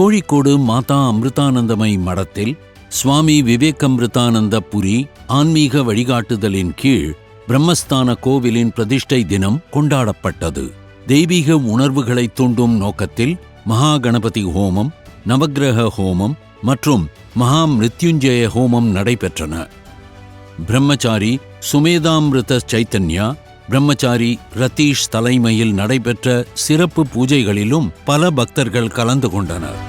கோழிக்கோடு மாதா அமிர்தானந்தமை மடத்தில் சுவாமி விவேகமிருதானந்த புரி ஆன்மீக வழிகாட்டுதலின் கீழ் பிரம்மஸ்தான கோவிலின் பிரதிஷ்டை தினம் கொண்டாடப்பட்டது. தெய்வீக உணர்வுகளை தூண்டும் நோக்கத்தில் மகா கணபதி ஹோமம் நவக்கிரக ஹோமம் மற்றும் மகா மிருத்யுஞ்சய ஹோமம் நடைபெற்றன. பிரம்மச்சாரி சுமேதாமிருத சைத்தன்யா பிரம்மச்சாரி ரதீஷ் தலைமையில் நடைபெற்ற சிறப்பு பூஜைகளிலும் பல பக்தர்கள் கலந்து கொண்டனர்.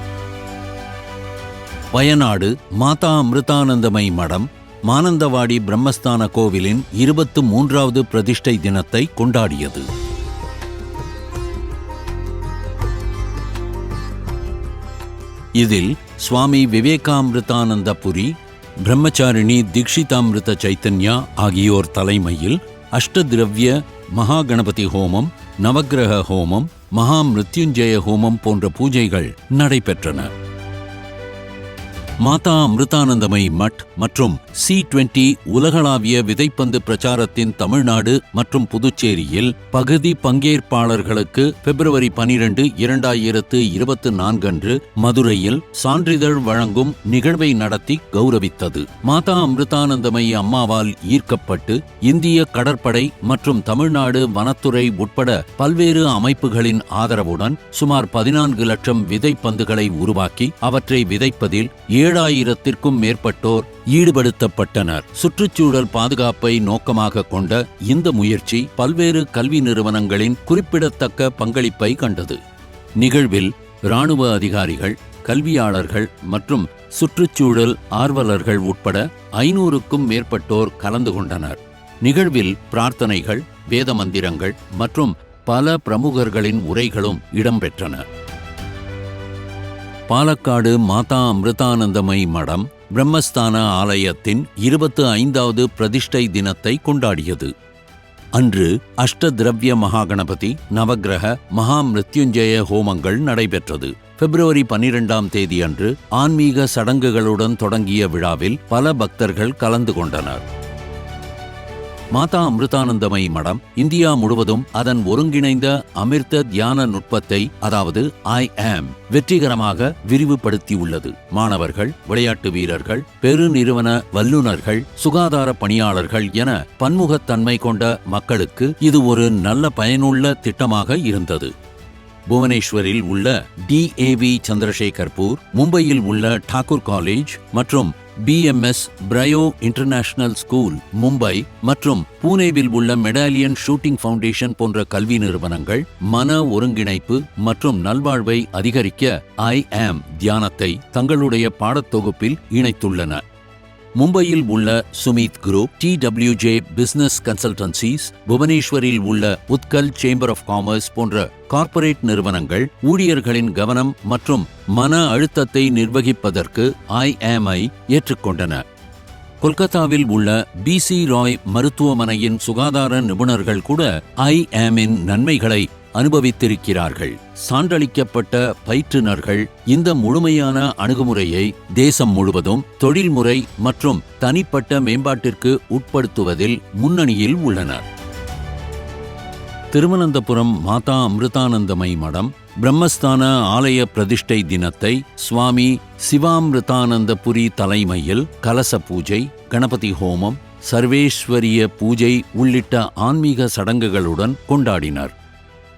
வயநாடு மாதா அமிர்தானந்தமை மடம் மானந்தவாடி பிரம்மஸ்தான கோவிலின் இருபத்து மூன்றாவது பிரதிஷ்டை தினத்தை கொண்டாடியது. இதில் சுவாமி விவேகாமிருதானந்தபுரி பிரம்மச்சாரிணி தீக்ஷிதாமிருத சைத்தன்யா ஆகியோர் தலைமையில் அஷ்டதிரவிய மகா கணபதி ஹோமம் நவக்கிரக ஹோமம் மகா மிருத்யுஞ்சய ஹோமம் போன்ற பூஜைகள் நடைபெற்றன. மாதா அமிர்தானந்தமை மட் மற்றும் சி டுவெண்டி உலகளாவிய விதைப்பந்து பிரச்சாரத்தின் தமிழ்நாடு மற்றும் புதுச்சேரியில் பகுதி பங்கேற்பாளர்களுக்கு பிப்ரவரி பனிரெண்டு இரண்டாயிரத்து இருபத்து நான்கன்று மதுரையில் சான்றிதழ் வழங்கும் நிகழ்வை நடத்தி கௌரவித்தது. மாதா அமிர்தானந்தமை அம்மாவால் ஈர்க்கப்பட்டு இந்திய கடற்படை மற்றும் தமிழ்நாடு வனத்துறை உட்பட பல்வேறு அமைப்புகளின் ஆதரவுடன் சுமார் பதினான்கு லட்சம் விதைப்பந்துகளை உருவாக்கி அவற்றை விதைப்பதில் ஏழாயிரத்திற்கும் மேற்பட்டோர் ஈடுபடுத்தப்பட்டனர். சுற்றுச்சூழல் பாதுகாப்பை நோக்கமாக கொண்ட இந்த முயற்சி பல்வேறு கல்வி நிறுவனங்களின் குறிப்பிடத்தக்க பங்களிப்பை கண்டது. நிகழ்வில் இராணுவ அதிகாரிகள் கல்வியாளர்கள் மற்றும் சுற்றுச்சூழல் ஆர்வலர்கள் உட்பட ஐநூறுக்கும் மேற்பட்டோர் கலந்து கொண்டனர். நிகழ்வில் பிரார்த்தனைகள் வேத மந்திரங்கள் மற்றும் பல பிரமுகர்களின் உரைகளும் இடம்பெற்றன. பாலக்காடு மாதா அமிர்தானந்தமை மடம் பிரம்மஸ்தான ஆலயத்தின் இருபத்து ஐந்தாவது பிரதிஷ்டை தினத்தை கொண்டாடியது. அன்று அஷ்டதிரவ்ய மகாகணபதி நவக்கிரக மகா மிருத்யுஞ்சய ஹோமங்கள் நடைபெற்றது. பிப்ரவரி பனிரெண்டாம் தேதி அன்று ஆன்மீக சடங்குகளுடன் தொடங்கிய விழாவில் பல பக்தர்கள் கலந்து கொண்டனர். மாதா அமிர்தானந்தமயி மடம் இந்தியா முழுவதும் அதன் ஒருங்கிணைந்த அமிர்த தியான நுட்பத்தை அதாவது ஐ ஆம் வெற்றிகரமாக விரிவுபடுத்தியுள்ளது. மாணவர்கள் விளையாட்டு வீரர்கள் பெருநிறுவன வல்லுநர்கள் சுகாதார பணியாளர்கள் என பன்முகத்தன்மை கொண்ட மக்களுக்கு இது ஒரு நல்ல பயனுள்ள திட்டமாக இருந்தது. புவனேஸ்வரில் உள்ள டிஏவி சந்திரசேகர்பூர் மும்பையில் உள்ள டாக்கூர் காலேஜ் மற்றும் பிஎம்எஸ் பிரயோ இன்டர்நேஷனல் ஸ்கூல் மும்பை மற்றும் பூனேவில் உள்ள மெடாலியன் ஷூட்டிங் ஃபவுண்டேஷன் போன்ற கல்வி நிறுவனங்கள் மன ஒருங்கிணைப்பு மற்றும் நல்வாழ்வை அதிகரிக்க ஐ ஆம் தியானத்தை தங்களுடைய பாடத்தொகுப்பில் இணைத்துள்ளன. மும்பையில் உள்ள Sumit group D W J business consultancies புவனேஸ்வரில் உள்ள உத்கல் சேம்பர் ஆஃப் காமர்ஸ் போன்ற கார்ப்பரேட் நிறுவனங்கள் ஊழியர்களின் கவனம் மற்றும் மன அழுத்தத்தை நிர்வகிப்பதற்கு ஐஎம்ஐ ஏற்றுக்கொண்டன. கொல்கத்தாவில் உள்ள பிசி ராய் மருத்துவமனையின் சுகாதார நிபுணர்கள் கூட ஐஎம்இன் நன்மைகளை அனுபவித்திருக்கிறார்கள். சான்றளிக்கப்பட்ட பயிற்றுனர்கள் இந்த முழுமையான அணுகுமுறையை தேசம் முழுவதும் தொழில்முறை மற்றும் தனிப்பட்ட மேம்பாட்டிற்கு உட்படுத்துவதில் முன்னணியில் உள்ளனர். திருவனந்தபுரம் மாதா அமிர்தானந்தமை மடம் பிரம்மஸ்தான ஆலய பிரதிஷ்டை தினத்தை சுவாமி சிவாமிருதானந்தபுரி தலைமையில் கலச பூஜை கணபதி ஹோமம் சர்வேஸ்வரிய பூஜை உள்ளிட்ட ஆன்மீக சடங்குகளுடன் கொண்டாடினர்.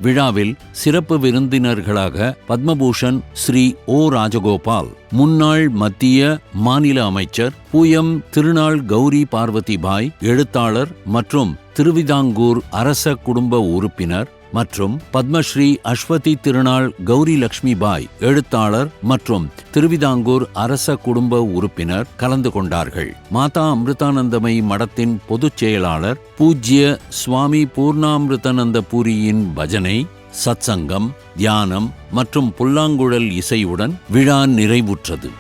விழாவில் சிறப்பு விருந்தினர்களாக பத்மபூஷன் ஸ்ரீ ஓ ராஜகோபால் முன்னாள் மத்திய மாநில அமைச்சர் பூயம் திருநாள் கௌரி பார்வதிபாய் எழுத்தாளர் மற்றும் திருவிதாங்கூர் அரச குடும்ப உறுப்பினர் மற்றும் பத்மஸ்ரீ அஸ்வதி திருநாள் கௌரி லக்ஷ்மி பாய் எழுத்தாளர் மற்றும் திருவிதாங்கூர் அரச குடும்ப உறுப்பினர் கலந்து கொண்டார்கள். மாதா அமிர்தானந்தமயி மடத்தின் பொதுச் செயலாளர் பூஜ்ய சுவாமி பூர்ணாமிருதானந்த பூரியின் பஜனை சத்சங்கம் தியானம் மற்றும் புல்லாங்குழல் இசையுடன் விழா நிறைவுற்றது.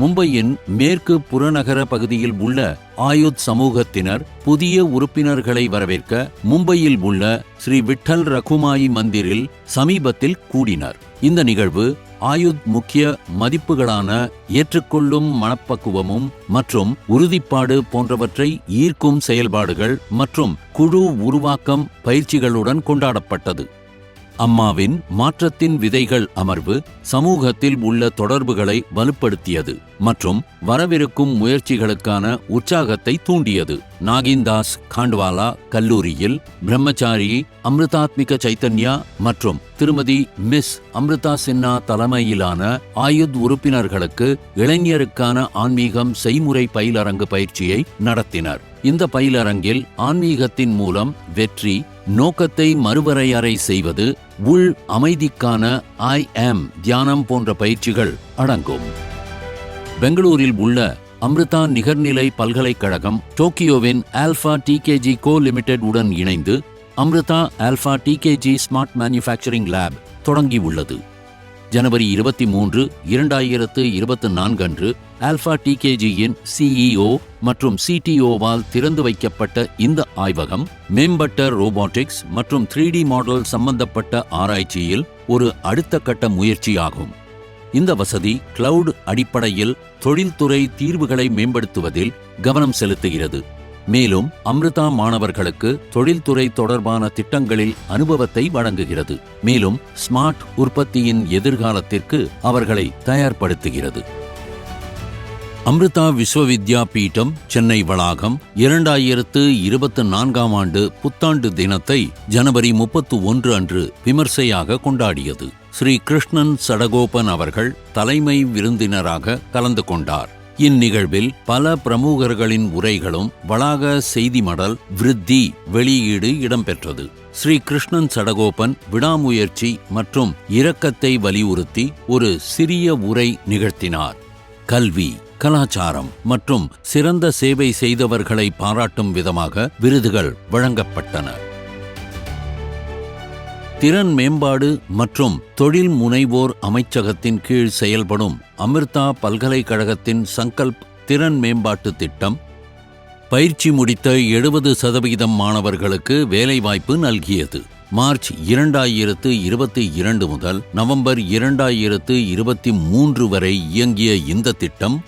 மும்பையின் மேற்கு புறநகர பகுதியில் உள்ள ஆயுத் சமூகத்தினர் புதிய உறுப்பினர்களை வரவேற்க மும்பையில் உள்ள ஸ்ரீ விட்டல் ரகுமாயி மந்திரில் சமீபத்தில் கூடினர். இந்த நிகழ்வு ஆயுத் முக்கிய மதிப்புகளான ஏற்றுக்கொள்ளும் மனப்பக்குவமும் மற்றும் உறுதிப்பாடு போன்றவற்றை ஈர்க்கும் செயல்பாடுகள் மற்றும் குழு உருவாக்கம் பயிற்சிகளுடன் கொண்டாடப்பட்டது. அம்மாவின் மாற்றத்தின் விதைகள் அமர்வு சமூகத்தில் உள்ள தொடர்புகளை வலுப்படுத்தியது மற்றும் வரவிருக்கும் முயற்சிகளுக்கான உற்சாகத்தை தூண்டியது. நாகின்தாஸ் காண்ட்வாலா கல்லூரியில் பிரம்மச்சாரி அமிர்தாத்மிக சைத்தன்யா மற்றும் திருமதி மிஸ் அமிர்தா சின்ஹா தலைமையிலான ஆயுத் உறுப்பினர்களுக்கு இளைஞருக்கான ஆன்மீகம் செய்முறை பயிலரங்கு பயிற்சியை நடத்தினர். இந்த பயிலரங்கில் ஆன்மீகத்தின் மூலம் வெற்றி நோக்கத்தை மறுவரையறை செய்வது உள் அமைதிக்கான ஐ ஆம் தியானம் போன்ற பயிற்சிகள் அடங்கும். பெங்களூரில் உள்ள அம்ரிதா நிகர்நிலை பல்கலைக்கழகம் டோக்கியோவின் ஆல்பா டிகேஜி கோ லிமிடெட் உடன் இணைந்து Amrita alpha டிகேஜி smart manufacturing lab தொடங்கியுள்ளது. ஜனவரி இருபத்தி மூன்று இரண்டாயிரத்து இருபத்தி நான்கு அன்று ஆல்பா டிகேஜியின் சிஇஓ மற்றும் சிடிஓவால் திறந்து வைக்கப்பட்ட இந்த ஆய்வகம் மேம்பட்ட ரோபோட்டிக்ஸ் மற்றும் த்ரீ டி மாடல் சம்பந்தப்பட்ட ஆராய்ச்சியில் ஒரு அடுத்த கட்ட முயற்சியாகும். இந்த வசதி கிளவுட் அடிப்படையில் தொழில்துறை தீர்வுகளை மேம்படுத்துவதில் கவனம் செலுத்துகிறது. மேலும் அம்ரிதா மாணவர்களுக்கு தொழில்துறை தொடர்பான திட்டங்களில் அனுபவத்தை வழங்குகிறது. மேலும் ஸ்மார்ட் உற்பத்தியின் எதிர்காலத்திற்கு அவர்களை தயார்படுத்துகிறது. அம்ரிதா விஸ்வவித்யா பீட்டம் சென்னை வளாகம் இரண்டாயிரத்து இருபத்து நான்காம் ஆண்டு புத்தாண்டு தினத்தை ஜனவரி முப்பத்து ஒன்று அன்று விமர்சையாக கொண்டாடியது. ஸ்ரீ கிருஷ்ணன் சடகோபன் அவர்கள் தலைமை விருந்தினராக கலந்து கொண்டார். இந்நிகழ்வில் பல பிரமுகர்களின் உரைகளும் வளாக செய்தி மடல் விருத்தி வெளியீடு இடம்பெற்றது. ஸ்ரீ கிருஷ்ணன் சடகோபன் விடாமுயற்சி மற்றும் இரக்கத்தை வலியுறுத்தி ஒரு சிறிய உரை நிகழ்த்தினார். கல்வி கலாச்சாரம் மற்றும் சிறந்த சேவை செய்தவர்களை பாராட்டும் விதமாக விருதுகள் வழங்கப்பட்டன. திறன் மேம்பாடு மற்றும் தொழில் முனைவோர் அமைச்சகத்தின் கீழ் செயல்படும் அமிர்தா பல்கலைக்கழகத்தின் சங்கல்ப் திறன் மேம்பாட்டு திட்டம் பயிற்சி முடித்த எழுபது சதவிகிதம் மாணவர்களுக்கு வேலைவாய்ப்பு நல்கியது. மார்ச் இரண்டாயிரத்து இருபத்தி இரண்டு முதல் நவம்பர் இரண்டாயிரத்து இருபத்தி மூன்று வரை இயங்கிய இந்த திட்டம்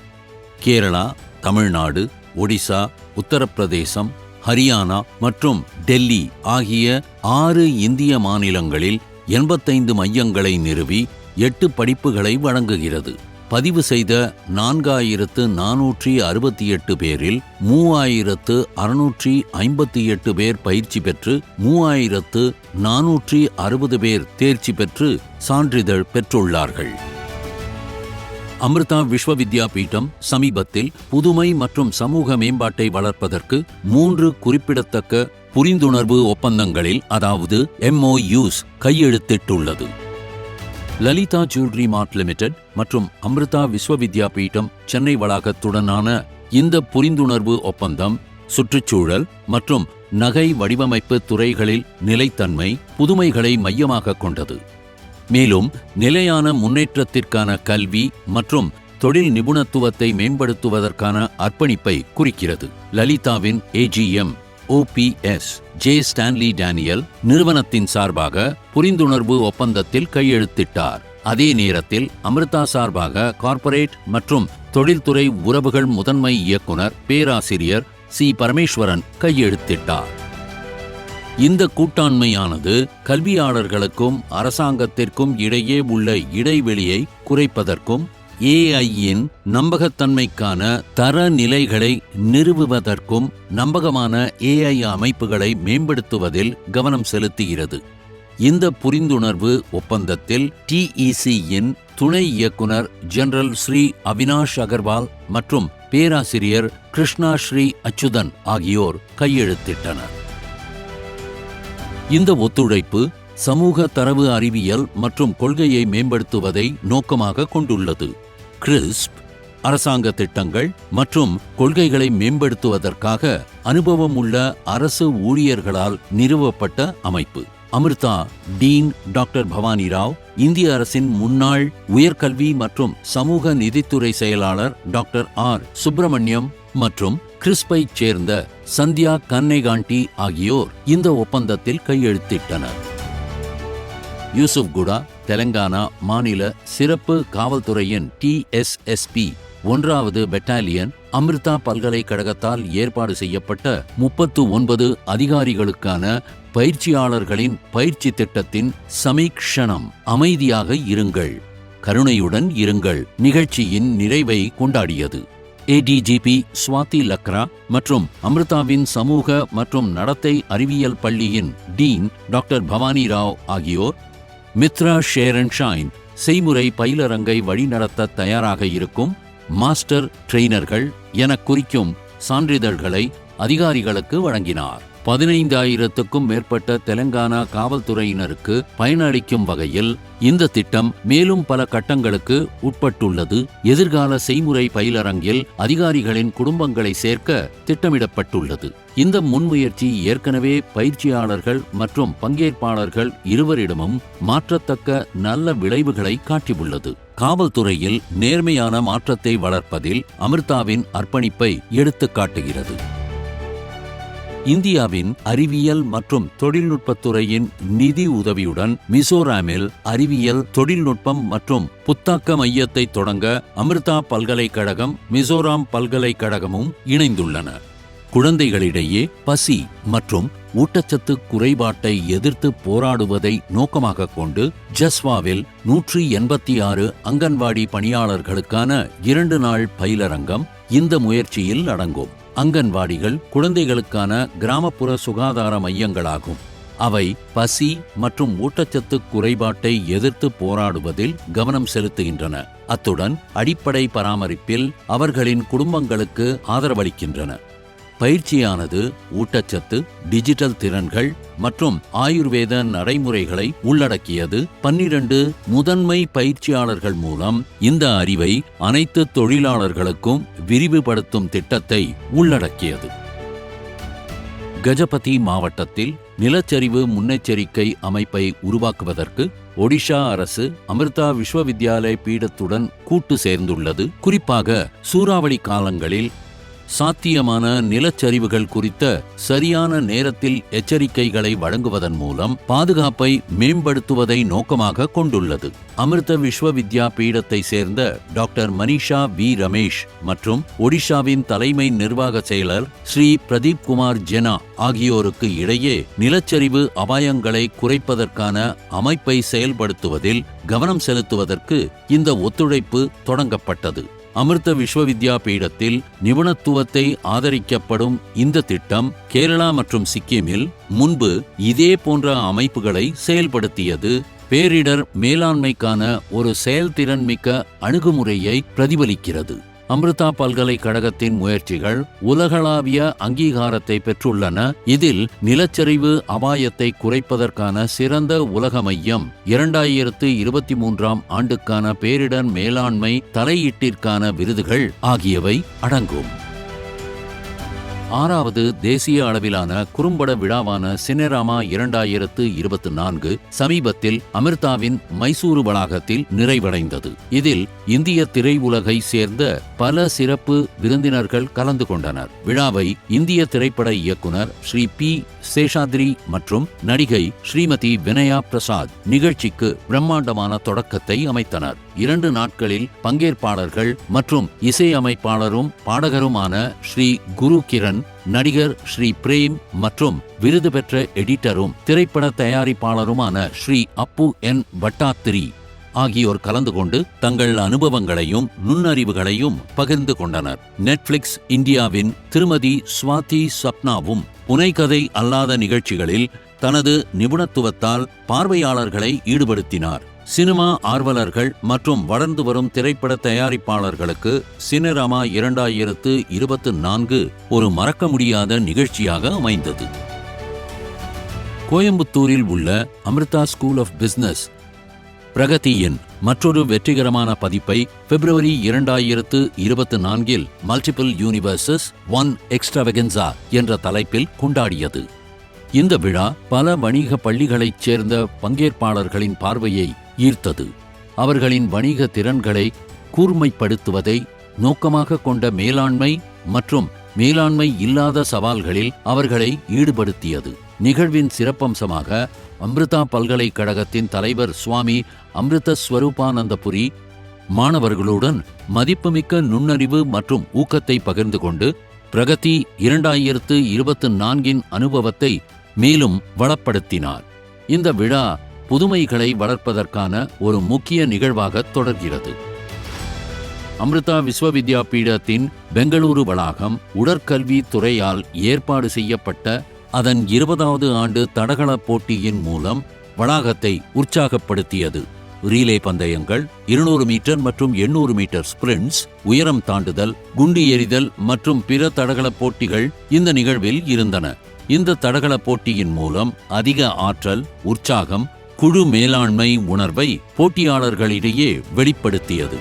கேரளா தமிழ்நாடு ஒடிசா உத்தரப்பிரதேசம் ஹரியானா மற்றும் டெல்லி ஆகிய ஆறு இந்திய மாநிலங்களில் எண்பத்தைந்து மையங்களை நிறுவி எட்டு படிப்புகளை வழங்குகிறது. பதிவு செய்த நான்காயிரத்து நானூற்றி அறுபத்தி எட்டு பேரில் மூவாயிரத்து அறுநூற்றி ஐம்பத்தி எட்டு பேர் பயிற்சி பெற்று மூவாயிரத்து நானூற்றி அறுபது பேர் தேர்ச்சி பெற்று சான்றிதழ் பெற்றுள்ளார்கள். அமிர்தா விஸ்வவித்யாபீட்டம் சமீபத்தில் புதுமை மற்றும் சமூக மேம்பாட்டை வளர்ப்பதற்கு மூன்று குறிப்பிடத்தக்க புரிந்துணர்வு ஒப்பந்தங்களில் அதாவது எம்ஓயூஸ் கையெழுத்திட்டுள்ளது. லலிதா ஜுவல்லரி மார்ட் லிமிடெட் மற்றும் அமிர்தா விஸ்வவித்யாபீட்டம் சென்னை வளாகத்துடனான இந்த புரிந்துணர்வு ஒப்பந்தம் சுற்றுச்சூழல் மற்றும் நகை வடிவமைப்பு துறைகளில் நிலைத்தன்மை புதுமைகளை மையமாக கொண்டது. மேலும் நிலையான முன்னேற்றத்திற்கான கல்வி மற்றும் தொழில் நிபுணத்துவத்தை மேம்படுத்துவதற்கான அர்ப்பணிப்பை குறிக்கிறது. லலிதாவின் AGM ops J Stanley Daniel நிறுவனத்தின் சார்பாக புரிந்துணர்வு ஒப்பந்தத்தில் கையெழுத்திட்டார். அதே நேரத்தில் அமிர்தா சார்பாக கார்ப்பரேட் மற்றும் தொழில்துறை உறவுகள் முதன்மை இயக்குனர் பேராசிரியர் சி. பரமேஸ்வரன் கையெழுத்திட்டார். இந்த கூட்டாண்மையானது கல்வியாளர்களுக்கும் அரசாங்கத்திற்கும் இடையே உள்ள இடைவெளியை குறைப்பதற்கும் ஏஐயின் நம்பகத்தன்மைக்கான தரநிலைகளை நிறுவுவதற்கும் நம்பகமான ஏஐ அமைப்புகளை மேம்படுத்துவதில் கவனம் செலுத்துகிறது. இந்த புரிந்துணர்வு ஒப்பந்தத்தில் டிஇசியின் துணை இயக்குனர் ஜெனரல் ஸ்ரீ அவினாஷ் அகர்வால் மற்றும் பேராசிரியர் கிருஷ்ணா ஸ்ரீ அச்சுதன் ஆகியோர் கையெழுத்திட்டனர். இந்த ஒத்துழைப்பு சமூக தரவு அறிவியல் மற்றும் கொள்கையை மேம்படுத்துவதை நோக்கமாக கொண்டுள்ளது. கிறிஸ்ப் அரசாங்க திட்டங்கள் மற்றும் கொள்கைகளை மேம்படுத்துவதற்காக அனுபவம் உள்ள அரசு ஊழியர்களால் நிறுவப்பட்ட அமைப்பு. அமிர்தா டீன் டாக்டர் பவானி ராவ் இந்திய அரசின் முன்னாள் உயர்கல்வி மற்றும் சமூக நிதித்துறை செயலாளர் டாக்டர் ஆர். சுப்பிரமணியம் மற்றும் கிறிஸ்பைச் சேர்ந்த சந்தியா கன்னேகாண்டி ஆகியோர் இந்த ஒப்பந்தத்தில் கையெழுத்திட்டனர். யூசுப்குடா தெலங்கானா மாநில சிறப்பு காவல்துறையின் டிஎஸ்எஸ்பி ஒன்றாவது பெட்டாலியன் அமிர்தா பல்கலைக்கழகத்தால் ஏற்பாடு செய்யப்பட்ட முப்பத்து ஒன்பது அதிகாரிகளுக்கான பயிற்சியாளர்களின் பயிற்சி திட்டத்தின் சமீக்ஷணம் அமைதியாக இருங்கள். கருணையுடன் இருங்கள். நிகழ்ச்சியின் நிறைவை கொண்டாடியது. ஏடிஜிபி சுவாதி லக்ரா மற்றும் அமிர்தாவின் சமூக மற்றும் நடத்தை அறிவியல் பள்ளியின் டீன் டாக்டர் பவானி ராவ் ஆகியோர் மித்ரா ஷேர் அண்ட் ஷைன் செய்முறை பயிலரங்கை வழிநடத்த தயாராக இருக்கும் மாஸ்டர் ட்ரெய்னர்கள் என குறிக்கும் சான்றிதழ்களை அதிகாரிகளுக்கு வழங்கினார். பதினைந்தாயிரத்துக்கும் மேற்பட்ட தெலங்கானா காவல்துறையினருக்கு பயனளிக்கும் வகையில் இந்த திட்டம் மேலும் பல கட்டங்களுக்கு உட்பட்டுள்ளது. எதிர்கால செய்முறை பயிலரங்கில் அதிகாரிகளின் குடும்பங்களை சேர்க்க திட்டமிடப்பட்டுள்ளது. இந்த முன்முயற்சி ஏற்கனவே பயிற்சியாளர்கள் மற்றும் பங்கேற்பாளர்கள் இருவரிடமும் மாற்றத்தக்க நல்ல விளைவுகளை காட்டியுள்ளது. காவல்துறையில் நேர்மையான மாற்றத்தை வளர்ப்பதில் அமிர்தாவின் அர்ப்பணிப்பை எடுத்துக் காட்டுகிறது இந்தியாவின் அறிவியல் மற்றும் தொழில்நுட்பத்துறையின் நிதி உதவியுடன் மிசோராமில் அறிவியல் தொழில்நுட்பம் மற்றும் புத்தாக்க மையத்தை தொடங்க அமிர்தா பல்கலைக்கழகம் மிசோராம் பல்கலைக்கழகமும் இணைந்துள்ளன. குழந்தைகளிடையே பசி மற்றும் ஊட்டச்சத்து குறைபாட்டை எதிர்த்து போராடுவதை நோக்கமாக கொண்டு ஜஸ்வாவில் நூற்றி எண்பத்தி ஆறு அங்கன்வாடி பணியாளர்களுக்கான இரண்டு நாள் பயிலரங்கம் இந்த முயற்சியில் அடங்கும் அங்கன்வாடிகள் குழந்தைகளுக்கான கிராமப்புற சுகாதார மையங்களாகும். அவை பசி மற்றும் ஊட்டச்சத்து குறைபாட்டை எதிர்த்து போராடுவதில் கவனம் செலுத்துகின்றன. அத்துடன் அடிப்படை பராமரிப்பில் அவர்களின் குடும்பங்களுக்கு ஆதரவளிக்கின்றன. பயிற்சியானது ஊட்டச்சத்து டிஜிட்டல் திறன்கள் மற்றும் ஆயுர்வேத நடைமுறைகளை உள்ளடக்கியது. பன்னிரண்டு முதன்மை பயிற்சியாளர்கள் மூலம் இந்த அறிவை அனைத்து தொழிலாளர்களுக்கும் விரிவுபடுத்தும் திட்டத்தை உள்ளடக்கியது. கஜபதி மாவட்டத்தில் நிலச்சரிவு முன்னெச்சரிக்கை அமைப்பை உருவாக்குவதற்கு ஒடிஷா அரசு அமிர்தா விஸ்வவித்யாலய பீடத்துடன் கூட்டு சேர்ந்துள்ளது. குறிப்பாக சூறாவளி காலங்களில் சாத்தியமான நிலச்சரிவுகள் குறித்த சரியான நேரத்தில் எச்சரிக்கைகளை வழங்குவதன் மூலம் பாதுகாப்பை மேம்படுத்துவதை நோக்கமாக கொண்டுள்ளது. அமிர்த விஸ்வவித்யா பீடத்தை சேர்ந்த டாக்டர் மனிஷா வி. ரமேஷ் மற்றும் ஒடிஷாவின் தலைமை நிர்வாக செயலர் ஸ்ரீ பிரதீப் குமார் ஜெனா ஆகியோருக்கு இடையே நிலச்சரிவு அபாயங்களை குறைப்பதற்கான அமைப்பை செயல்படுத்துவதில் கவனம் செலுத்துவதற்கு இந்த ஒத்துழைப்பு தொடங்கப்பட்டது. அமிர்த விஸ்வவித்யா பீடத்தில் நிபுணத்துவத்தை ஆதரிக்கப்படும் இந்த திட்டம் கேரளா மற்றும் சிக்கிமில் முன்பு இதே போன்ற அமைப்புகளை செயல்படுத்தியது. பேரிடர் மேலாண்மைக்கான ஒரு செயல்திறன் மிக்க அணுகுமுறையை பிரதிபலிக்கிறது. அமிர்தா பல்கலைக்கழகத்தின் முயற்சிகள் உலகளாவிய அங்கீகாரத்தை பெற்றுள்ளன. இதில் நிலச்சரிவு அபாயத்தை குறைப்பதற்கான சிறந்த உலக மையம் இரண்டாயிரத்து இருபத்தி மூன்றாம் ஆண்டுக்கான பேரிடர் மேலாண்மை தலையீட்டிற்கான விருதுகள் ஆகியவை அடங்கும். ஆறாவது தேசிய அளவிலான குறும்பட விழாவான சினேராமா இரண்டாயிரத்து இருபத்தி நான்கு சமீபத்தில் அமிர்தாவின் மைசூரு வளாகத்தில் நிறைவடைந்தது. இதில் இந்திய திரையுலகை சேர்ந்த பல சிறப்பு விருந்தினர்கள் கலந்து கொண்டனர். விழாவை இந்திய திரைப்பட இயக்குனர் ஸ்ரீ பி. சேஷாத்ரி மற்றும் நடிகை ஸ்ரீமதி வினயா பிரசாத் நிகழ்ச்சிக்கு பிரம்மாண்டமான தொடக்கத்தை அமைத்தனர். இரண்டு நாட்களில் பங்கேற்பாளர்கள் மற்றும் இசையமைப்பாளரும் பாடகருமான ஸ்ரீ குரு கிரண் நடிகர் ஸ்ரீ பிரேம் மற்றும் விருது பெற்ற எடிட்டரும் திரைப்பட தயாரிப்பாளருமான ஸ்ரீ அப்பு என் பட்டாத்திரி ஆகியோர் கலந்து கொண்டு தங்கள் அனுபவங்களையும் நுண்ணறிவுகளையும் பகிர்ந்து கொண்டனர். நெட்ஃபிளிக்ஸ் இந்தியாவின் திருமதி ஸ்வாதி சப்னாவும் புனைகதை அல்லாத நிகழ்ச்சிகளில் தனது நிபுணத்துவத்தால் பார்வையாளர்களை ஈடுபடுத்தினார். சினிமா ஆர்வலர்கள் மற்றும் வளர்ந்து வரும் திரைப்பட தயாரிப்பாளர்களுக்கு சினராமா இரண்டாயிரத்து இருபத்து நான்கு ஒரு மறக்க முடியாத நிகழ்ச்சியாக அமைந்தது. கோயம்புத்தூரில் உள்ள அமிர்தா ஸ்கூல் ஆஃப் பிசினஸ் பிரகதியின் மற்றொரு வெற்றிகரமான பதிப்பை பிப்ரவரி இரண்டாயிரத்து இருபத்தி நான்கில் மல்டிபிள் யூனிவர்சஸ் ஒன் எக்ஸ்ட்ராவெகன்சா என்ற தலைப்பில் கொண்டாடியது. இந்த விழா பல வணிக பள்ளிகளைச் சேர்ந்த பங்கேற்பாளர்களின் பார்வையை ஈர்த்தது. அவர்களின் வணிக திறன்களை கூர்மைப்படுத்துவதை நோக்கமாக கொண்ட மேலாண்மை மற்றும் மேலாண்மை இல்லாத சவால்களில் அவர்களை ஈடுபடுத்தியது. நிகழ்வின் சிறப்பம்சமாக அம்ருதா பல்கலைக்கழகத்தின் தலைவர் சுவாமி அம்ருத ஸ்வரூபானந்தபுரி மாணவர்களுடன் மதிப்புமிக்க நுண்ணறிவு மற்றும் ஊக்கத்தை பகிர்ந்து கொண்டு பிரகதி இரண்டாயிரத்து இருபத்து நான்கின் அனுபவத்தை மேலும் வளப்படுத்தினார். இந்த விழா புதுமைகளை வளர்ப்பதற்கான ஒரு முக்கிய நிகழ்வாக தொடர்கிறது. அமிர்தா விஸ்வவித்யாபீடத்தின் பெங்களூரு வளாகம் உடற்கல்வி துறையால் ஏற்பாடு செய்யப்பட்ட அதன் இருபதாவது ஆண்டு தடகள போட்டியின் மூலம் வளாகத்தை உற்சாகப்படுத்தியது. ரீலே பந்தயங்கள் இருநூறு மீட்டர் மற்றும் எண்ணூறு மீட்டர் ஸ்பிரிண்ட்ஸ் உயரம் தாண்டுதல் குண்டு எறிதல் மற்றும் பிற தடகள போட்டிகள் இந்த நிகழ்வில் இருந்தன. இந்த தடகள போட்டியின் மூலம் அதிக ஆற்றல் உற்சாகம் குழு மேலாண்மை உணர்வை போட்டியாளர்களிடையே வெளிப்படுத்தியது.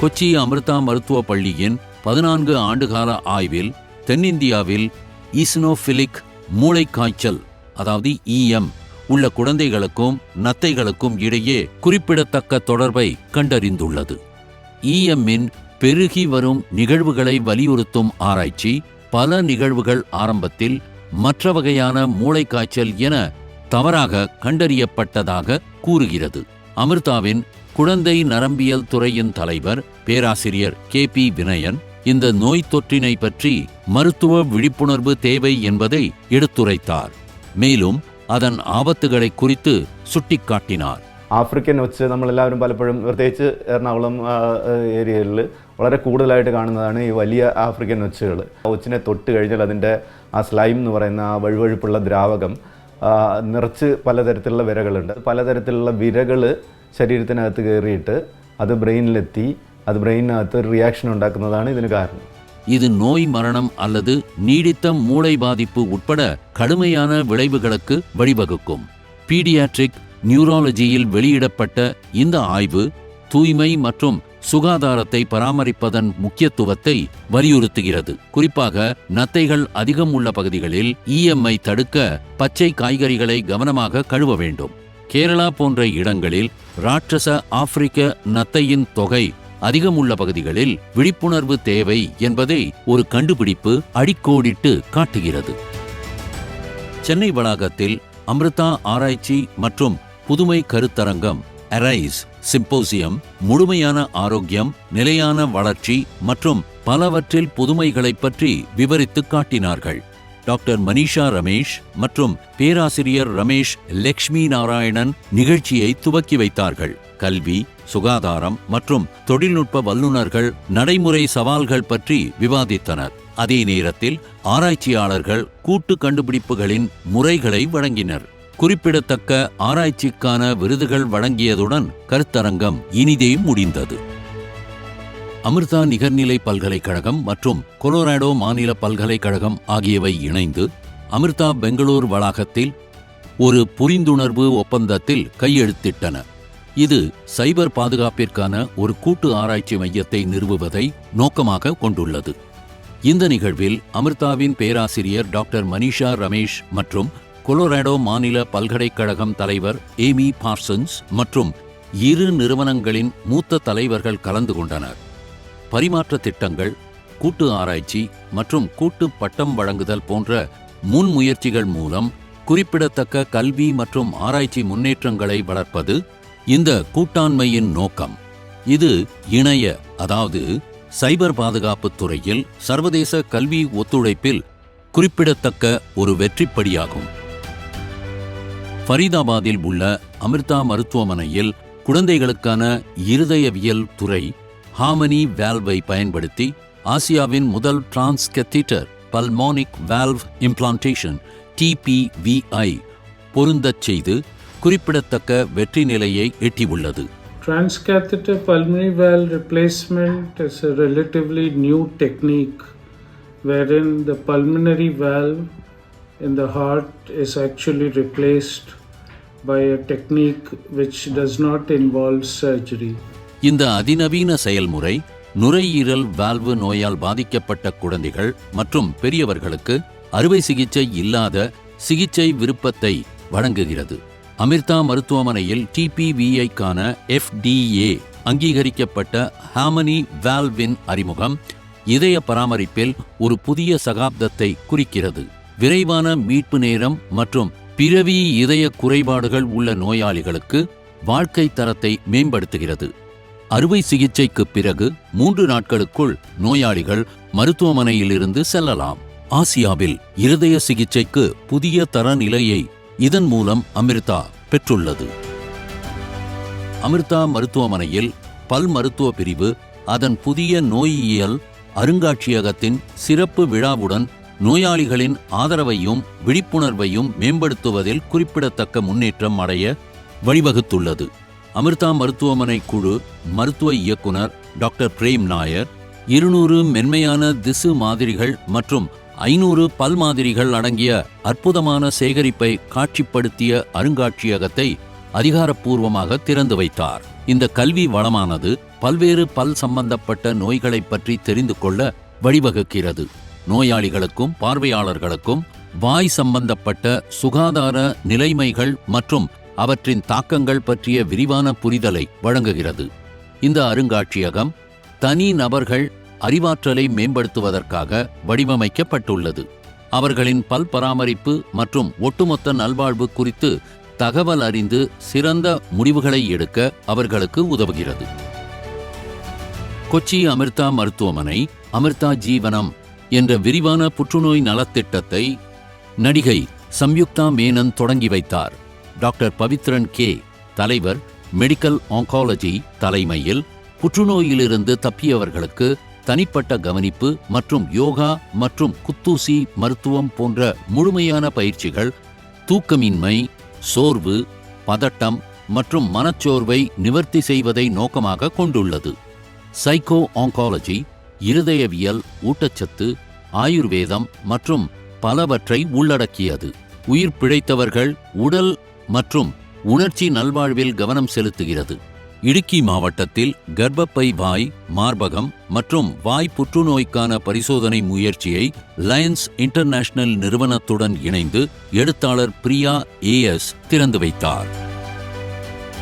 கொச்சி அமிர்தா மருத்துவ பள்ளியின் பதினான்கு ஆண்டுகால ஆய்வில் தென்னிந்தியாவில் ஈஸ்னோஃபிலிக் மூளைக்காய்ச்சல் அதாவது இஎம் உள்ள குழந்தைகளுக்கும் நத்தைகளுக்கும் இடையே குறிப்பிடத்தக்க தொடர்பை கண்டறிந்துள்ளது. இஎம்மின் பெருகி வரும் நிகழ்வுகளை வலியுறுத்தும் ஆராய்ச்சி பல நிகழ்வுகள் ஆரம்பத்தில் மற்ற வகையான மூளைக்காய்ச்சல் என தவறாக கண்டறியப்பட்டதாக கூறுகிறது அமிர்தாவின் குழந்தை நரம்பியல் துறையின் தலைவர் பேராசிரியர் கே பி வினயன் இந்த நோய் தொற்றினை பற்றி மருத்துவ விழிப்புணர்வு தேவை என்பதை எடுத்துரைத்தார் மேலும் அதன் ആപത്തുകളെ குறித்து சுட்டிக்காட்டினார் ആഫ്രിക്കൻ ഒച്ച് നമ്മളെല്ലാവരും പലപ്പോഴും പ്രത്യേകിച്ച് എറണാകുളം ഏരിയകളിൽ വളരെ കൂടുതലായിട്ട് കാണുന്നതാണ് ഈ വലിയ ആഫ്രിക്കൻ ഒച്ചുകൾ ഒച്ചിനെ തൊട്ട് കഴിഞ്ഞാൽ അതിൻ്റെ ആ സ്ലൈം എന്ന് പറയുന്ന ആ വഴുവഴുപ്പുള്ള ദ്രാവകം ആ, നിറച്ച് പലതരത്തിലുള്ള വിരകളുണ്ട് പലതരത്തിലുള്ള വിരകൾ ശരീരത്തിനകത്ത് കയറിയിട്ട് അത് ബ്രെയിനിലെത്തി അത് ബ്രെയിനിനകത്ത് ഒരു റിയാക്ഷൻ ഉണ്ടാക്കുന്നതാണ് ഇതിന് കാരണം இது நோய் மரணம் அல்லது நீடித்த மூளை பாதிப்பு உட்பட கடுமையான விளைவுகளுக்கு வழிவகுக்கும் பீடியாட்ரிக் நியூராலஜியில் வெளியிடப்பட்ட இந்த ஆய்வு தூய்மை மற்றும் சுகாதாரத்தை பராமரிப்பதன் முக்கியத்துவத்தை வலியுறுத்துகிறது. குறிப்பாக நத்தைகள் அதிகம் உள்ள பகுதிகளில் இஎம்ஐ தடுக்க பச்சை காய்கறிகளை கவனமாக கழுவ வேண்டும். கேரளா போன்ற இடங்களில் ராட்சச ஆப்பிரிக்க நத்தையின் தொகை அதிகம் உள்ள பகுதிகளில் விழிப்புணர்வு தேவை என்பதை ஒரு கண்டுபிடிப்பு அடிக்கோடிட்டு காட்டுகிறது. சென்னை வளாகத்தில் அமிர்தா ஆராய்ச்சி மற்றும் புதுமை கருத்தரங்கம் அரைஸ் சிம்போசியம் முழுமையான ஆரோக்கியம் நிலையான வளர்ச்சி மற்றும் பலவற்றில் புதுமைகளைப் பற்றி விவரித்து காட்டினார்கள். டாக்டர் மனிஷா ரமேஷ் மற்றும் பேராசிரியர் ரமேஷ் லக்ஷ்மி நாராயணன் நிகழ்ச்சியை துவக்கி வைத்தார்கள். கல்வி சுகாதாரம் மற்றும் தொழில்நுட்ப வல்லுநர்கள் நடைமுறை சவால்கள் பற்றி விவாதித்தனர். அதே நேரத்தில் ஆராய்ச்சியாளர்கள் கூட்டு கண்டுபிடிப்புகளின் முறைகளை வழங்கினர். குறிப்பிடத்தக்க ஆராய்ச்சிக்கான விருதுகள் வழங்கியதுடன் கருத்தரங்கம் இனிதே முடிந்தது. அமிர்தா நிகர்நிலை பல்கலைக்கழகம் மற்றும் கொலோராடோ மாநில பல்கலைக்கழகம் ஆகியவை இணைந்து அமிர்தா பெங்களூர் வளாகத்தில் ஒரு புரிந்துணர்வு ஒப்பந்தத்தில் கையெழுத்திட்டன. இது சைபர் பாதுகாப்பிற்கான ஒரு கூட்டு ஆராய்ச்சி மையத்தை நிறுவுவதை நோக்கமாக கொண்டுள்ளது. இந்த நிகழ்வில் அமிர்தாவின் பேராசிரியர் டாக்டர் மனிஷா ரமேஷ் மற்றும் கொலோராடோ மாநில பல்கலைக்கழகம் தலைவர் ஏமி பார்சன்ஸ் மற்றும் இரு நிறுவனங்களின் மூத்த தலைவர்கள் கலந்து கொண்டனர். பரிமாற்ற திட்டங்கள் கூட்டு ஆராய்ச்சி மற்றும் கூட்டு பட்டம் வழங்குதல் போன்ற முன்முயற்சிகள் மூலம் குறிப்பிடத்தக்க கல்வி மற்றும் ஆராய்ச்சி முன்னேற்றங்களை வளர்ப்பது இந்த கூட்டாண்மையின் நோக்கம். இது இணைய அதாவது சைபர் பாதுகாப்பு துறையில் சர்வதேச கல்வி ஒத்துழைப்பில் குறிப்பிடத்தக்க ஒரு வெற்றிப்படியாகும். ஃபரீதாபாத்தில் உள்ள அமிர்தா மருத்துவமனையில் குழந்தைகளுக்கான இருதயவியல் துறை ஹாமனி வேல்வை பயன்படுத்தி ஆசியாவின் முதல் டிரான்ஸ்கெத்தீட்டர் பல்மோனிக் வேல்வ் இம்ப்ளான்டேஷன் டிபிவிஐ பொருந்தச் செய்து குறிப்பிடத்தக்க வெற்றி நிலையை எட்டியுள்ளது. Transcatheter pulmonary valve replacement is a relatively new technique wherein the pulmonary valve in the heart is actually replaced by a technique which does not involve surgery. இந்த அதிநவீன செயல்முறை நுரையீரல் வால்வு நோயால் பாதிக்கப்பட்ட குழந்தைகள் மற்றும் பெரியவர்களுக்கு அறுவை சிகிச்சை இல்லாத சிகிச்சை விருப்பத்தை வழங்குகிறது அமிர்தா மருத்துவமனையில் டிபிவிஐக்கான எஃப்டிஏ அங்கீகரிக்கப்பட்ட ஹாமனி வால்வின் அறிமுகம் இதய பராமரிப்பில் ஒரு புதிய சகாப்தத்தை குறிக்கிறது விரைவான மீட்பு நேரம் மற்றும் பிறவி இதய குறைபாடுகள் உள்ள நோயாளிகளுக்கு வாழ்க்கை தரத்தை மேம்படுத்துகிறது. அறுவை சிகிச்சைக்கு பிறகு மூன்று நாட்களுக்குள் நோயாளிகள் மருத்துவமனையிலிருந்து செல்லலாம். ஆசியாவில் இருதய சிகிச்சைக்கு புதிய தரநிலையை இதன் மூலம் அமிர்தா பெற்றுள்ளது. அமிர்தா மருத்துவமனையில் பல் மருத்துவ பிரிவு அதன் புதிய நோயியல் அருங்காட்சியகத்தின் சிறப்பு விழாவுடன் நோயாளிகளின் ஆதரவையும் விழிப்புணர்வையும் மேம்படுத்துவதில் குறிப்பிடத்தக்க முன்னேற்றம் அடைய வழிவகுத்துள்ளது. அமிர்தா மருத்துவமனை குழு மருத்துவ இயக்குனர் டாக்டர் பிரேம் நாயர் இருநூறு மென்மையான திசு மாதிரிகள் மற்றும் ஐநூறு பல் மாதிரிகள் அடங்கிய அற்புதமான சேகரிப்பை காட்சிப்படுத்திய அருங்காட்சியகத்தை அதிகாரப்பூர்வமாக திறந்து வைத்தார். இந்த கல்வி வளமானது பல்வேறு பல் சம்பந்தப்பட்ட நோய்களைப் பற்றி தெரிந்து கொள்ள வழிவகுக்கிறது. நோயாளிகளுக்கும் பார்வையாளர்களுக்கும் வாய் சம்பந்தப்பட்ட சுகாதார நிலைமைகள் மற்றும் அவற்றின் தாக்கங்கள் பற்றிய விரிவான புரிதலை வழங்குகிறது. இந்த அருங்காட்சியகம் தனி நபர்கள் அறிவாற்றலை மேம்படுத்துவதற்காக வடிவமைக்கப்பட்டுள்ளது. அவர்களின் பல் பராமரிப்பு மற்றும் ஒட்டுமொத்த நல்வாழ்வு குறித்து தகவல் அறிந்து சிறந்த முடிவுகளை எடுக்க அவர்களுக்கு உதவுகிறது. கொச்சி அமிர்தா மருத்துவமனை அமிர்தா ஜீவனம் என்ற விரிவான புற்றுநோய் நலத்திட்டத்தை நடிகை சம்யுக்தா மேனன் தொடங்கி வைத்தார். Doctor Pavithran K. தலைவர் மெடிக்கல் ஆங்காலஜி தலைமையில் புற்றுநோயிலிருந்து தப்பியவர்களுக்கு தனிப்பட்ட கவனிப்பு மற்றும் யோகா மற்றும் குத்தூசி மருத்துவம் போன்ற முழுமையான பயிற்சிகள் தூக்கமின்மை சோர்வு பதட்டம் மற்றும் மனச்சோர்வை நிவர்த்தி செய்வதை நோக்கமாக கொண்டுள்ளது. சைக்கோ ஆங்காலஜி இருதயவியல் ஊட்டச்சத்து ஆயுர்வேதம் மற்றும் பலவற்றை உள்ளடக்கியது. உயிர் பிழைத்தவர்கள் உடல் மற்றும் உணர்ச்சி நல்வாழ்வில் கவனம் செலுத்துகிறது. இடுக்கி மாவட்டத்தில் கர்ப்பப்பை வாய் மார்பகம் மற்றும் வாய் புற்றுநோய்க்கான பரிசோதனை முயற்சியை லயன்ஸ் இன்டர்நேஷனல் நிறுவனத்துடன் இணைந்து எழுத்தாளர் பிரியா ஏஎஸ் திறந்து வைத்தார்.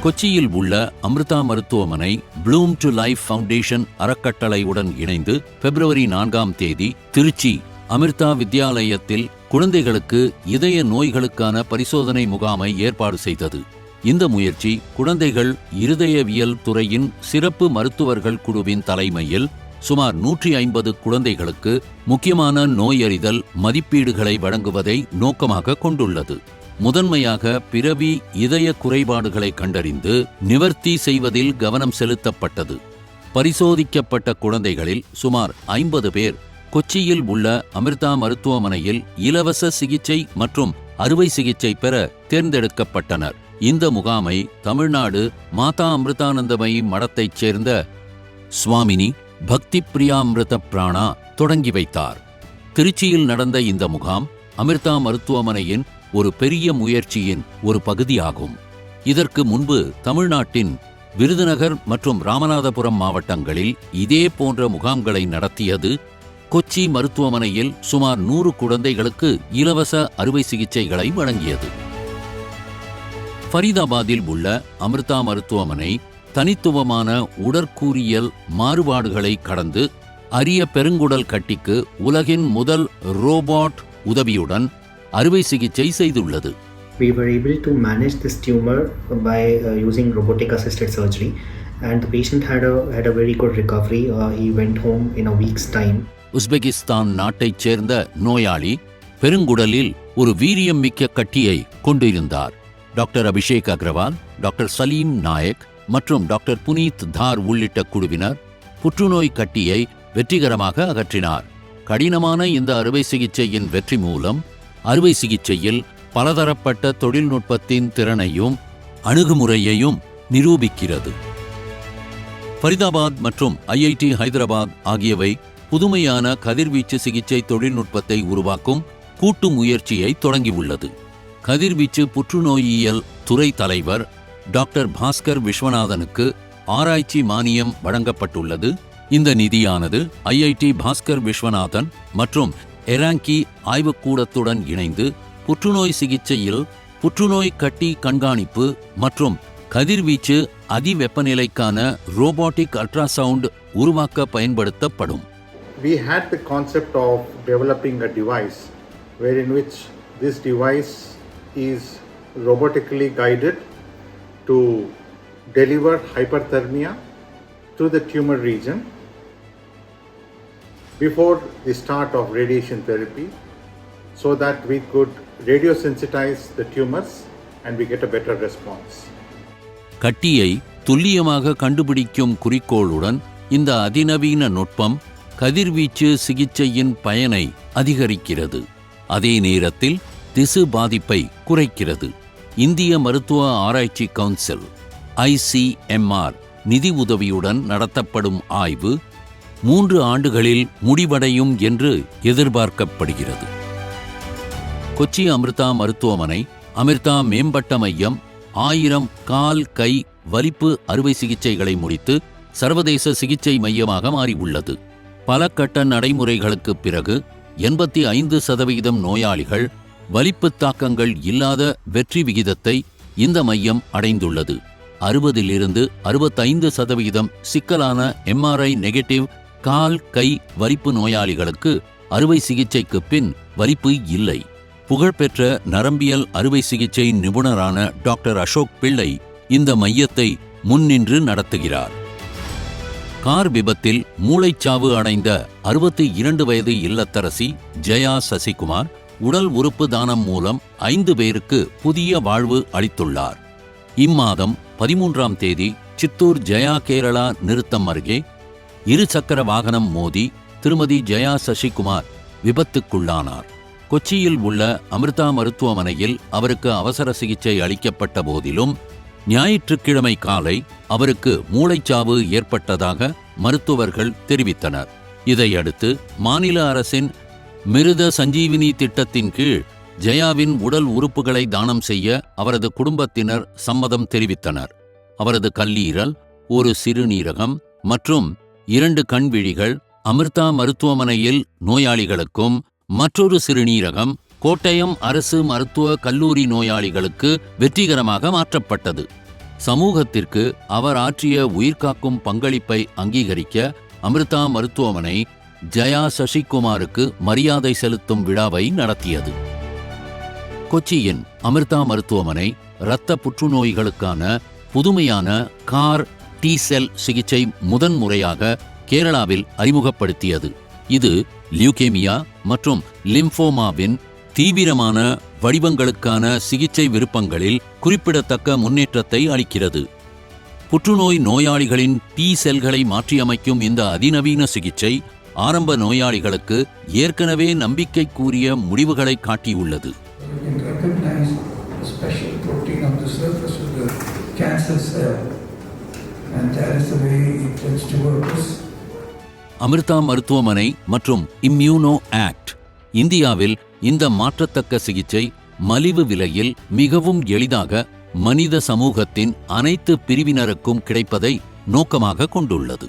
கொச்சியில் உள்ள அமிர்தா மருத்துவமனை ப்ளூம் டு லைஃப் ஃபவுண்டேஷன் அறக்கட்டளையுடன் இணைந்து பிப்ரவரி நான்காம் தேதி திருச்சி அமிர்தா வித்யாலயத்தில் குழந்தைகளுக்கு இதய நோய்களுக்கான பரிசோதனை முகாமை ஏற்பாடு செய்தது. இந்த முயற்சி குழந்தைகள் இருதயவியல் துறையின் சிறப்பு மருத்துவர்கள் குழுவின் தலைமையில் சுமார் நூற்றி ஐம்பது குழந்தைகளுக்கு முக்கியமான நோயறிதல் மதிப்பீடுகளை வழங்குவதை நோக்கமாக கொண்டுள்ளது. முதன்மையாக பிறவி இதய குறைபாடுகளை கண்டறிந்து நிவர்த்தி செய்வதில் கவனம் செலுத்தப்பட்டது. பரிசோதிக்கப்பட்ட குழந்தைகளில் சுமார் ஐம்பது பேர் கொச்சியில் உள்ள அமிர்தா மருத்துவமனையில் இலவச சிகிச்சை மற்றும் அறுவை சிகிச்சை பெற தேர்ந்தெடுக்கப்பட்டனர். இந்த முகாமை தமிழ்நாடு மாதா அமிர்தானந்தமயி மடத்தைச் சேர்ந்த சுவாமினி பக்தி பிரியாமிருத பிராணா தொடங்கி வைத்தார். திருச்சியில் நடந்த இந்த முகாம் அமிர்தா மருத்துவமனையின் ஒரு பெரிய முயற்சியின் ஒரு பகுதியாகும். இதற்கு முன்பு தமிழ்நாட்டின் விருதுநகர் மற்றும் ராமநாதபுரம் மாவட்டங்களில் இதே போன்ற முகாம்களை நடத்தியது கொச்சி மருத்துவமனையில் சுமார் நூறு குழந்தைகளுக்கு இலவச அறுவை சிகிச்சைகளை வழங்கியது. ஃபரீதாபாத்தில் உள்ள அமிர்தா மருத்துவமனை தனித்துவமான உடற்கூறியல் மாறுபாடுகளை கடந்து அரிய பெருங்குடல் கட்டிக்கு உலகின் முதல் ரோபாட் உதவியுடன் அறுவை சிகிச்சை செய்துள்ளது. We were able to manage this tumor by uh, using robotic assisted surgery and the patient had a had a very good recovery. Uh, he went home in a week's time. Uzbekistan நாட்டைச் சேர்ந்த நோயாளி பெருங்குடலில் ஒரு வீரியம் மிக்க கட்டியை கொண்டிருந்தார். Doctor Abhishek Agrawal doctor Salim Nayak மற்றும் டாக்டர் புனீத் தார் உள்ளிட்ட குழுவினர் புற்றுநோய் கட்டியை வெற்றிகரமாக அகற்றினார். கடினமான இந்த அறுவை சிகிச்சையின் வெற்றி மூலம் அறுவை சிகிச்சையில் பலதரப்பட்ட தொழில்நுட்பத்தின் திறனையும் அணுகுமுறையையும் நிரூபிக்கிறது. ஃபரிதாபாத் மற்றும் ஐஐடி ஹைதராபாத் ஆகியவை புதுமையான கதிர்வீச்சு சிகிச்சை தொழில்நுட்பத்தை உருவாக்கும் கூட்டு முயற்சியை தொடங்கியுள்ளது. கதிர்வீச்சு புற்றுநோயியல் துறை தலைவர் டாக்டர் பாஸ்கர் விஸ்வநாதனுக்கு ஆராய்ச்சி மானியம் வழங்கப்பட்டுள்ளது. இந்த நிதியானது ஐஐடி பாஸ்கர் விஸ்வநாதன் மற்றும் எராங்கி ஆய்வுக்கூடத்துடன் இணைந்து புற்றுநோய் சிகிச்சையில் புற்றுநோய் கட்டி கண்காணிப்பு மற்றும் கதிர்வீச்சு அதிவெப்பநிலைக்கான ரோபோட்டிக் அல்ட்ராசவுண்ட் உருவாக்க பயன்படுத்தப்படும் we had the concept of developing a device wherein which this device is robotically guided to deliver hyperthermia to the tumor region Before the start of radiation therapy so that we could radiosensitize the tumors and we get a better response. கட்டியை துல்லியமாக கண்டுபிடிக்கும் குறிக்கோளுடன் இந்த அதிநவீன நுட்பம் கதிர்வீச்சு சிகிச்சையின் பயனை அதிகரிக்கிறது அதே நேரத்தில் திசு பாதிப்பை குறைக்கிறது இந்திய மருத்துவ ஆராய்ச்சி கவுன்சில் ஐசிஎம்ஆர் நிதி உதவியுடன் நடத்தப்படும் ஆய்வு மூன்று ஆண்டுகளில் முடிவடையும் என்று எதிர்பார்க்கப்படுகிறது. கொச்சி அமிர்தா மருத்துவமனை அமிர்தா மேம்பட்ட மையம் ஆயிரம் கால் கை வலிப்பு அறுவை சிகிச்சைகளை முடித்து சர்வதேச சிகிச்சை மையமாக மாறியுள்ளது. பல கட்ட நடைமுறைகளுக்கு பிறகு எண்பத்தி ஐந்து சதவிகிதம் நோயாளிகள் வலிப்பு தாக்கங்கள் இல்லாத வெற்றி விகிதத்தை இந்த மையம் அடைந்துள்ளது. அறுபதிலிருந்து அறுபத்தைந்து சதவிகிதம் சிக்கலான எம்ஆர்ஐ நெகட்டிவ் கால் கை வரிப்பு நோயாளிகளுக்கு அறுவை சிகிச்சைக்கு பின் வரிப்பு இல்லை. புகழ்பெற்ற நரம்பியல் அறுவை சிகிச்சை நிபுணரான டாக்டர் அசோக் பிள்ளை இந்த மையத்தை முன்னின்று நடத்துகிறார். கார் விபத்தில் மூளைச்சாவு அடைந்த அறுபத்தி இரண்டு வயது இல்லத்தரசி ஜெயா சசிகுமார் உடல் உறுப்பு தானம் மூலம் ஐந்து பேருக்கு புதிய வாழ்வு அளித்துள்ளார். இம்மாதம் பதிமூன்றாம் தேதி சித்தூர் ஜெயா கேரளா நிறுத்தம் அருகே இரு சக்கர வாகனம் மோதி திருமதி ஜெயா சசிகுமார் விபத்துக்குள்ளானார். கொச்சியில் உள்ள அமிர்தா மருத்துவமனையில் அவருக்கு அவசர சிகிச்சை அளிக்கப்பட்ட போதிலும் ஞாயிற்றுக்கிழமை காலை அவருக்கு மூளைச்சாவு ஏற்பட்டதாக மருத்துவர்கள் தெரிவித்தனர். இதையடுத்து மாநில அரசின் மிருத சஞ்சீவினி திட்டத்தின் கீழ் ஜெயாவின் உடல் உறுப்புகளை தானம் செய்ய அவரது குடும்பத்தினர் சம்மதம் தெரிவித்தனர். அவரது கல்லீரல் ஒரு சிறுநீரகம் மற்றும் இரண்டு கண்விழிகள் அமிர்தா மருத்துவமனையில் நோயாளிகளுக்கும் மற்றொரு சிறுநீரகம் கோட்டயம் அரசு மருத்துவ கல்லூரி நோயாளிகளுக்கு வெற்றிகரமாக மாற்றப்பட்டது. சமூகத்திற்கு அவர் ஆற்றிய உயிர்காக்கும் பங்களிப்பை அங்கீகரிக்க அமிர்தா மருத்துவமனை ஜயா சசிகுமாருக்கு மரியாதை செலுத்தும் விழாவை நடத்தியது. கொச்சியின் அமிர்தா மருத்துவமனை இரத்த புற்றுநோய்களுக்கான புதுமையான கார் டி செல் சிகிச்சை முதன்முறையாக கேரளாவில் அறிமுகப்படுத்தியது. இது லியூகேமியா மற்றும் லிம்போமாவின் தீவிரமான வடிவங்களுக்கான சிகிச்சை விருப்பங்களில் குறிப்பிடத்தக்க முன்னேற்றத்தை அளிக்கிறது. புற்றுநோய் நோயாளிகளின் டி செல்களை மாற்றியமைக்கும் இந்த அதிநவீன சிகிச்சை ஆரம்ப நோயாளிகளுக்கு ஏற்கனவே நம்பிக்கைக்குரிய முடிவுகளை காட்டியுள்ளது. Cancer cell, அமிர்தா மருத்துவமனை மற்றும் இம்யூனோ ஆக்ட். இந்தியாவில் இந்த மாற்றத்தக்க சிகிச்சை மலிவு விலையில் மிகவும் எளிதாக மனித சமூகத்தின் அனைத்து பிரிவினருக்கும் கிடைப்பதை நோக்கமாக கொண்டுள்ளது.